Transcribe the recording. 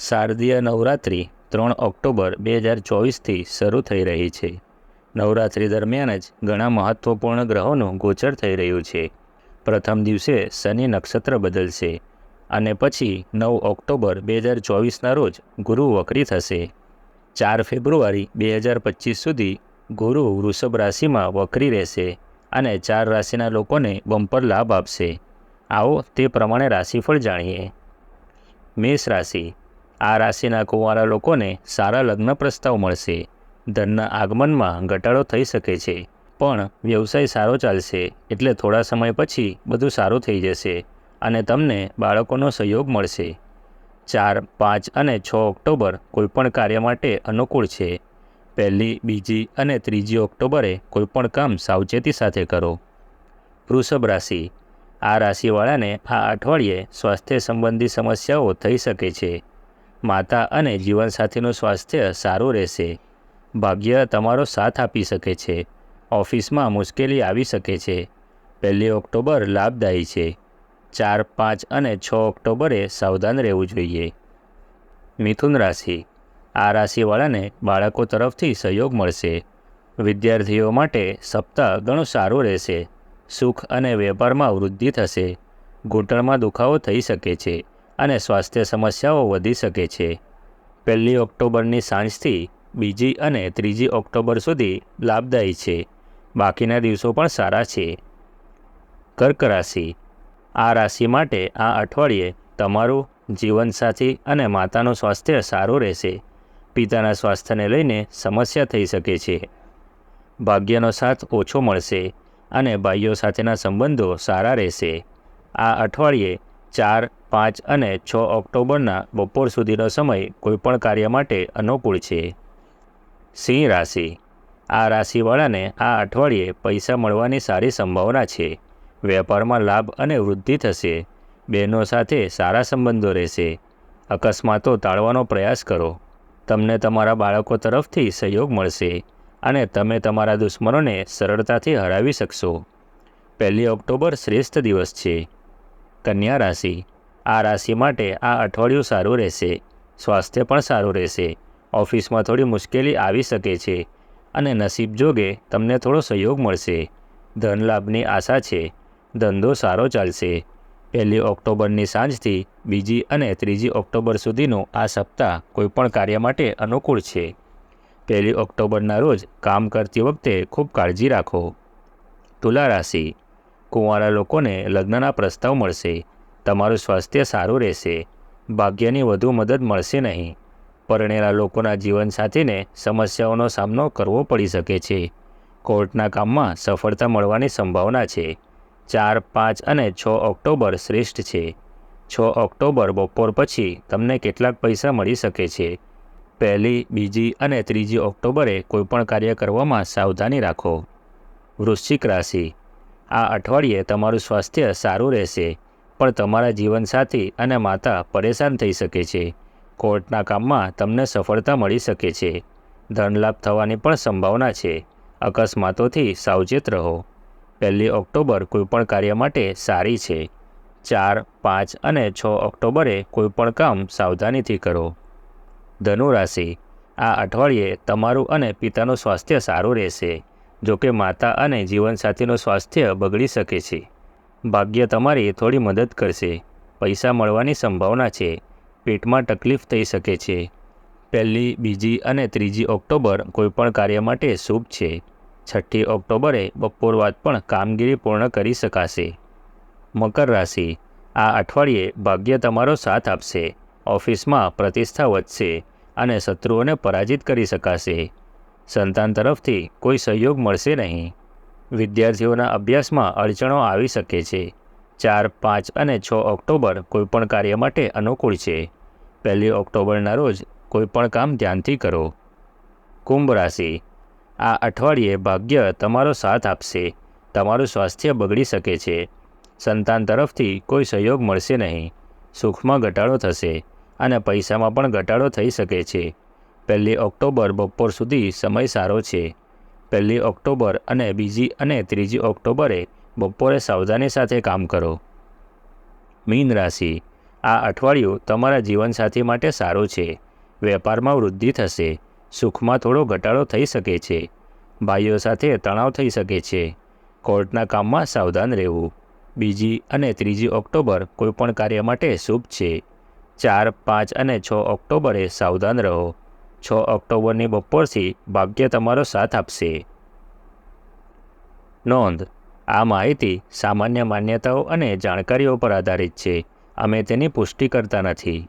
શારદીય નવરાત્રિ ત્રણ ઓક્ટોબર બે હજાર ચોવીસથી શરૂ થઈ રહી છે. નવરાત્રિ દરમિયાન જ ઘણા મહત્ત્વપૂર્ણ ગ્રહોનું ગોચર થઈ રહ્યું છે. પ્રથમ દિવસે શનિ નક્ષત્ર બદલશે અને પછી નવ ઓક્ટોબર બે હજાર ચોવીસના રોજ ગુરુ વક્રી થશે. ચાર ફેબ્રુઆરી બે હજાર પચીસ સુધી ગુરુ વૃષભ રાશિમાં વક્રી રહેશે અને ચાર રાશિના લોકોને બમ્પર લાભ આપશે. આવો તે પ્રમાણે રાશિફળ જાણીએ. મેષ રાશિ આ રાશિના કુંવારા લોકોને સારા લગ્ન પ્રસ્તાવ મળશે. ધનના આગમનમાં ઘટાડો થઈ શકે છે, પણ વ્યવસાય સારો ચાલશે, એટલે થોડા સમય પછી બધું સારું થઈ જશે અને તમને બાળકોનો સહયોગ મળશે. ચાર, પાંચ અને છ ઓક્ટોબર કોઈપણ કાર્ય માટે અનુકૂળ છે. પહેલી, બીજી અને ત્રીજી ઓક્ટોબરે કોઈપણ કામ સાવચેતી સાથે કરો. વૃષભ રાશિ. આ રાશિવાળાને આ અઠવાડિયે સ્વાસ્થ્ય સંબંધી સમસ્યાઓ થઈ શકે છે. માતા અને જીવનસાથીનું સ્વાસ્થ્ય સારું રહેશે. ભાગ્ય તમારો સાથ આપી શકે છે. ઓફિસમાં મુશ્કેલી આવી શકે છે. પહેલી ઓક્ટોબર લાભદાયી છે. ચાર, પાંચ અને છ ઓક્ટોબરે સાવધાન રહેવું જોઈએ. મિથુન રાશિ. આ રાશિવાળાને બાળકો તરફથી સહયોગ મળશે. વિદ્યાર્થીઓ માટે સપ્તાહ ઘણું સારું રહેશે. સુખ અને વેપારમાં વૃદ્ધિ થશે. ઘૂંટણમાં દુખાવો થઈ શકે છે. અને સ્વાસ્થ્ય સમસ્યાઓ વધી શકે છે. પહેલી ઓક્ટોબરની સાંજથી બીજી અને ત્રીજી ઓક્ટોબર સુધી લાભદાયી છે. બાકીના દિવસો પણ સારા છે. કર્ક રાશિ. આ રાશિ માટે આ અઠવાડિયે તમારું જીવનસાથી અને માતાનું સ્વાસ્થ્ય સારું રહેશે. પિતાના સ્વાસ્થ્યને લઈને સમસ્યા થઈ શકે છે. ભાગ્યનો સાથ ઓછો મળશે અને ભાઈઓ સાથેના સંબંધો સારા રહેશે. આ અઠવાડિયે ચાર, પાંચ અને છ ઓક્ટોબરના બપોર સુધીનો સમય કોઈપણ કાર્ય માટે અનુકૂળ છે. સિંહ રાશિ. આ રાશિવાળાને આ અઠવાડિયે પૈસા મળવાની સારી સંભાવના છે. વેપારમાં લાભ અને વૃદ્ધિ થશે. બહેનો સાથે સારા સંબંધો રહેશે. અકસ્માતો ટાળવાનો પ્રયાસ કરો. તમને તમારા બાળકો તરફથી સહયોગ મળશે અને તમે તમારા દુશ્મનોને સરળતાથી હરાવી શકશો. પહેલી ઓક્ટોબર શ્રેષ્ઠ દિવસ છે. કન્યા રાશિ. આ રાશિ માટે આ અઠવાડિયું સારું રહેશે. સ્વાસ્થ્ય પણ સારું રહેશે. ઓફિસમાં થોડી મુશ્કેલી આવી શકે છે અને નસીબ જોગે તમને થોડો સહયોગ મળશે. ધન લાભની આશા છે. ધંધો સારો ચાલશે. પહેલી ઓક્ટોબરની સાંજથી બીજી અને ત્રીજી ઓક્ટોબર સુધીનું આ સપ્તાહ કોઈપણ કાર્ય માટે અનુકૂળ છે. પહેલી ઓક્ટોબરના રોજ કામ કરતી વખતે ખૂબ કાળજી રાખો. તુલા રાશિ. કુંવારા લોકોને લગ્નના પ્રસ્તાવ મળશે. તમારું સ્વાસ્થ્ય સારું રહેશે. ભાગ્યની વધુ મદદ મળશે નહીં. પરણેલા લોકોના જીવનસાથીને સમસ્યાઓનો સામનો કરવો પડી શકે છે. કોર્ટના કામમાં સફળતા મળવાની સંભાવના છે. ચાર, પાંચ અને છ ઓક્ટોબર શ્રેષ્ઠ છે. છ ઓક્ટોબર બપોર પછી તમને કેટલાક પૈસા મળી શકે છે. પહેલી, બીજી અને ત્રીજી ઓક્ટોબરે કોઈપણ કાર્ય કરવામાં સાવધાની રાખો. વૃશ્ચિક રાશિ. આ અઠવાડિયે તમારું સ્વાસ્થ્ય સારું રહેશે, પણ તમારા જીવનસાથી અને માતા પરેશાન થઈ શકે છે. કોર્ટના કામમાં તમને સફળતા મળી શકે છે. ધનલાભ થવાની પણ સંભાવના છે. અકસ્માતોથી સાવચેત રહો. પહેલી ઓક્ટોબર કોઈપણ કાર્ય માટે સારી છે. ચાર, પાંચ અને છ ઓક્ટોબરે કોઈપણ કામ સાવધાનીથી કરો. ધનુ રાશિ આ અઠવાડિયે તમારું અને પિતાનું સ્વાસ્થ્ય સારું રહેશે. જોકે માતા અને જીવનસાથીનું સ્વાસ્થ્ય બગડી શકે છે. ભાગ્ય તમારી થોડી મદદ કરશે. પૈસા મળવાની સંભાવના છે. પેટમાં તકલીફ થઈ શકે છે. પહેલી, બીજી અને ત્રીજી ઓક્ટોબર કોઈપણ કાર્ય માટે શુભ છે. છઠ્ઠી ઓક્ટોબરે બપોર બાદ પણ કામગીરી પૂર્ણ કરી શકાશે. મકર રાશિ. આ અઠવાડિયે ભાગ્ય તમારો સાથ આપશે. ઓફિસમાં પ્રતિષ્ઠા વધશે અને શત્રુઓને પરાજિત કરી શકાશે. સંતાન તરફથી કોઈ સહયોગ મળશે નહીં. વિદ્યાર્થીઓના અભ્યાસમાં અડચણો આવી શકે છે. ચાર, પાંચ અને છ ઓક્ટોબર કોઈપણ કાર્ય માટે અનુકૂળ છે. પહેલી ઓક્ટોબરના રોજ કોઈપણ કામ ધ્યાનથી કરો. કુંભ રાશિ. આ અઠવાડિયે ભાગ્ય તમારો સાથ આપશે. તમારું સ્વાસ્થ્ય બગડી શકે છે. સંતાન તરફથી કોઈ સહયોગ મળશે નહીં. સુખમાં ઘટાડો થશે અને પૈસામાં પણ ઘટાડો થઈ શકે છે. પહેલી ઓક્ટોબર બપોર સુધી સમય સારો છે. પહેલી ઓક્ટોબર અને બીજી અને ત્રીજી ઓક્ટોબરે બપોરે સાવધાની સાથે કામ કરો. મીન રાશિ. આ અઠવાડિયું તમારા જીવનસાથી માટે સારું છે. વેપારમાં વૃદ્ધિ થશે. સુખમાં થોડો ઘટાડો થઈ શકે છે. ભાઈઓ સાથે તણાવ થઈ શકે છે. કોર્ટના કામમાં સાવધાન રહેવું. બીજી અને ત્રીજી ઓક્ટોબર કોઈપણ કાર્ય માટે શુભ છે. ચાર, પાંચ અને છ ઓક્ટોબરે સાવધાન રહો. છ ઓક્ટોબરની બપોરથી ભાગ્ય તમારો સાથ આપશે. નોંધ, આ માહિતી સામાન્ય માન્યતાઓ અને જાણકારીઓ પર આધારિત છે. અમે તેની પુષ્ટિ કરતા નથી.